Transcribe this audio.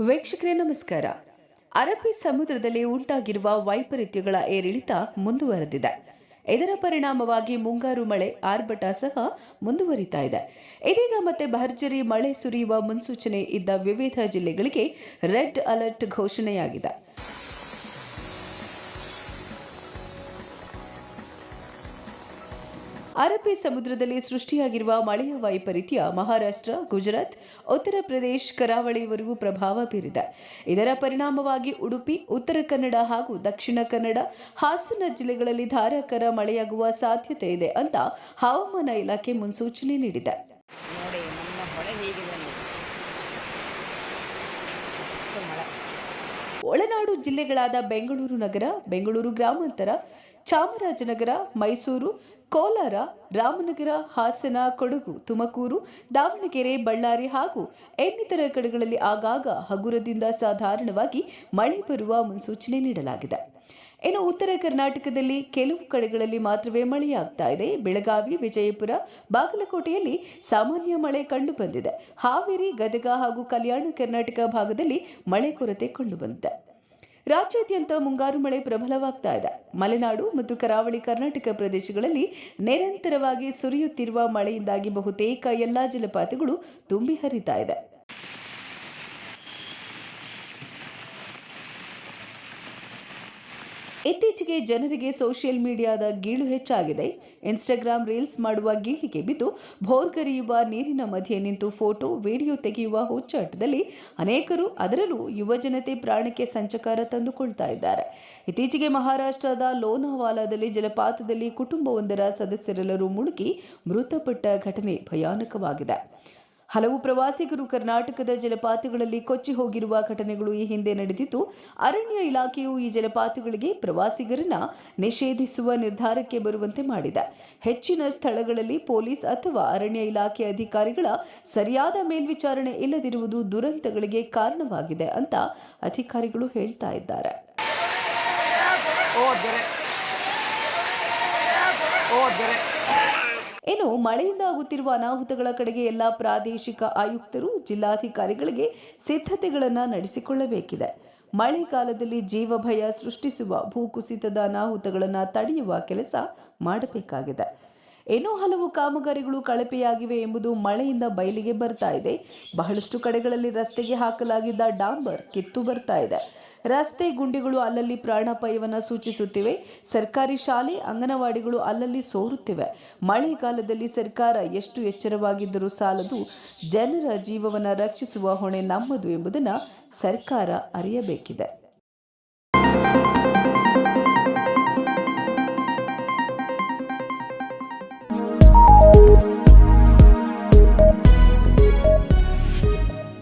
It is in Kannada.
ವೀಕ್ಷಕರೇ, ನಮಸ್ಕಾರ. ಅರಬ್ಬಿ ಸಮುದ್ರದಲ್ಲಿ ಉಂಟಾಗಿರುವ ವೈಪರೀತ್ಯಗಳ ಏರಿಳಿತ ಮುಂದುವರೆದಿದೆ. ಇದರ ಪರಿಣಾಮವಾಗಿ ಮುಂಗಾರು ಮಳೆ, ಆರ್ಭಟ ಸಹ ಮುಂದುವರಿತಾ ಇದೆ. ಇದೀಗ ಮತ್ತೆ ಭರ್ಜರಿ ಮಳೆ ಸುರಿಯುವ ಮುನ್ಸೂಚನೆ ಇದ್ದ ವಿವಿಧ ಜಿಲ್ಲೆಗಳಿಗೆ ರೆಡ್ ಅಲರ್ಟ್ ಘೋಷಣೆಯಾಗಿದೆ. ಅರಬ್ಬಿ ಸಮುದ್ರದಲ್ಲಿ ಸೃಷ್ಟಿಯಾಗಿರುವ ಮಳೆಯ ವೈಪರೀತ್ಯ ಮಹಾರಾಷ್ಟ್ರ ಗುಜರಾತ್ ಉತ್ತರ ಪ್ರದೇಶ ಕರಾವಳಿವರೆಗೂ ಪ್ರಭಾವ ಬೀರಿದೆ. ಇದರ ಪರಿಣಾಮವಾಗಿ ಉಡುಪಿ ಉತ್ತರ ಕನ್ನಡ ಹಾಗೂ ದಕ್ಷಿಣ ಕನ್ನಡ ಹಾಸನ ಜಿಲ್ಲೆಗಳಲ್ಲಿ ಧಾರಾಕಾರ ಮಳೆಯಾಗುವ ಸಾಧ್ಯತೆ ಇದೆ ಅಂತ ಹವಾಮಾನ ಇಲಾಖೆ ಮುನ್ಸೂಚನೆ ನೀಡಿದೆ. ಒಳನಾಡು ಜಿಲ್ಲೆಗಳಾದ ಬೆಂಗಳೂರು ನಗರ ಬೆಂಗಳೂರು ಗ್ರಾಮಾಂತರ ಚಾಮರಾಜನಗರ ಮೈಸೂರು ಕೋಲಾರ, ರಾಮನಗರ, ಹಾಸನ, ಕೊಡಗು, ತುಮಕೂರು, ದಾವಣಗೆರೆ, ಬಳ್ಳಾರಿ ಹಾಗೂ ಇನ್ನಿತರ ಕಡೆಗಳಲ್ಲಿ ಆಗಾಗ ಹಗುರದಿಂದ ಸಾಧಾರಣವಾಗಿ ಮಳೆ ಬರುವ ಮುನ್ಸೂಚನೆ ನೀಡಲಾಗಿದೆ. ಇನ್ನು ಉತ್ತರ ಕರ್ನಾಟಕದಲ್ಲಿ ಕೆಲವು ಕಡೆಗಳಲ್ಲಿ ಮಾತ್ರವೇ ಮಳೆಯಾಗ್ತಾ ಇದೆ. ಬೆಳಗಾವಿ, ವಿಜಯಪುರ, ಬಾಗಲಕೋಟೆಯಲ್ಲಿ ಸಾಮಾನ್ಯ ಮಳೆ ಕಂಡುಬಂದಿದೆ. ಹಾವೇರಿ, ಗದಗ ಹಾಗೂ ಕಲ್ಯಾಣ ಕರ್ನಾಟಕ ಭಾಗದಲ್ಲಿ ಮಳೆ ಕೊರತೆ ಕಂಡುಬಂದಿದೆ. ರಾಜ್ಯಾದ್ಯಂತ ಮುಂಗಾರು ಮಳೆ ಪ್ರಬಲವಾಗ್ತಾ ಇದೆ. ಮಲೆನಾಡು ಮತ್ತು ಕರಾವಳಿ ಕರ್ನಾಟಕ ಪ್ರದೇಶಗಳಲ್ಲಿ ನಿರಂತರವಾಗಿ ಸುರಿಯುತ್ತಿರುವ ಮಳೆಯಿಂದಾಗಿ ಬಹುತೇಕ ಎಲ್ಲಾ ಜಲಪಾತಗಳು ತುಂಬಿ ಹರಿತಾ ಇದೆ. ಇತ್ತೀಚೆಗೆ ಜನರಿಗೆ ಸೋಷಿಯಲ್ ಮೀಡಿಯಾದ ಗೀಳು ಹೆಚ್ಚಾಗಿದೆ. ಇನ್ಸ್ಟಾಗ್ರಾಂ ರೀಲ್ಸ್ ಮಾಡುವ ಗೀಳಿಗೆ ಬಿದ್ದು ಭೋರ್ಗರಿಯುವ ನೀರಿನ ಮಧ್ಯೆ ನಿಂತು ಫೋಟೋ, ವಿಡಿಯೋ ತೆಗೆಯುವ ಹುಚ್ಚಾಟದಲ್ಲಿ ಅನೇಕರು ಅದರಲ್ಲೂ ಯುವಜನತೆ ಪ್ರಾಣಕ್ಕೆ ಸಂಚಕಾರ ತಂದುಕೊಳ್ತಾ ಇದ್ದಾರೆ. ಇತ್ತೀಚೆಗೆ ಮಹಾರಾಷ್ಟ್ರದ ಲೋನಾವಾಲಾದಲ್ಲಿ ಜಲಪಾತದಲ್ಲಿ ಕುಟುಂಬವೊಂದರ ಸದಸ್ಯರೆಲ್ಲರೂ ಮುಳುಗಿ ಮೃತಪಟ್ಟ ಘಟನೆ ಭಯಾನಕವಾಗಿದೆ. ಹಲವು ಪ್ರವಾಸಿಗರು ಕರ್ನಾಟಕದ ಜಲಪಾತಗಳಲ್ಲಿ ಕೊಚ್ಚಿ ಹೋಗಿರುವ ಘಟನೆಗಳು ಈ ಹಿಂದೆ ನಡೆದಿದ್ದು, ಅರಣ್ಯ ಇಲಾಖೆಯು ಈ ಜಲಪಾತಗಳಿಗೆ ಪ್ರವಾಸಿಗರನ್ನ ನಿಷೇಧಿಸುವ ನಿರ್ಧಾರಕ್ಕೆ ಬರುವಂತೆ ಮಾಡಿದೆ. ಹೆಚ್ಚಿನ ಸ್ಥಳಗಳಲ್ಲಿ ಪೊಲೀಸ್ ಅಥವಾ ಅರಣ್ಯ ಇಲಾಖೆ ಅಧಿಕಾರಿಗಳ ಸರಿಯಾದ ಮೇಲ್ವಿಚಾರಣೆ ಇಲ್ಲದಿರುವುದು ದುರಂತಗಳಿಗೆ ಕಾರಣವಾಗಿದೆ ಅಂತ ಅಧಿಕಾರಿಗಳು ಹೇಳ್ತಾ ಇದ್ದಾರೆ. ಓ ಇನ್ನು ಮಳೆಯಿಂದ ಆಗುತ್ತಿರುವ ಅನಾಹುತಗಳ ಕಡೆಗೆ ಎಲ್ಲ ಪ್ರಾದೇಶಿಕ ಆಯುಕ್ತರು, ಜಿಲ್ಲಾಧಿಕಾರಿಗಳಿಗೆ ಸಿದ್ಧತೆಗಳನ್ನು ನಡೆಸಿಕೊಳ್ಳಬೇಕಿದೆ. ಮಳೆಗಾಲದಲ್ಲಿ ಜೀವಭಯ ಸೃಷ್ಟಿಸುವ ಭೂಕುಸಿತದ ಅನಾಹುತಗಳನ್ನು ತಡೆಯುವ ಕೆಲಸ ಮಾಡಬೇಕಾಗಿದೆ. ಇನ್ನೂ ಹಲವು ಕಾಮಗಾರಿಗಳು ಕಳಪೆಯಾಗಿವೆ ಎಂಬುದು ಮಳೆಯಿಂದ ಬಯಲಿಗೆ ಬರ್ತಾ ಇದೆ. ಬಹಳಷ್ಟು ಕಡೆಗಳಲ್ಲಿ ರಸ್ತೆಗೆ ಹಾಕಲಾಗಿದ್ದ ಡಾಂಬರ್ ಕಿತ್ತು ಬರ್ತಾ ಇದೆ. ರಸ್ತೆ ಗುಂಡಿಗಳು ಅಲ್ಲಲ್ಲಿ ಪ್ರಾಣಾಪಾಯವನ್ನು ಸೂಚಿಸುತ್ತಿವೆ. ಸರ್ಕಾರಿ ಶಾಲೆ, ಅಂಗನವಾಡಿಗಳು ಅಲ್ಲಲ್ಲಿ ಸೋರುತ್ತಿವೆ. ಮಳೆಗಾಲದಲ್ಲಿ ಸರ್ಕಾರ ಎಷ್ಟು ಎಚ್ಚರವಾಗಿದ್ದರೂ ಸಾಲದು ಜನರ ಜೀವವನ್ನು ರಕ್ಷಿಸುವ ಹೊಣೆ ನಮ್ಮದು ಎಂಬುದನ್ನು ಸರ್ಕಾರ ಅರಿಯಬೇಕಿದೆ.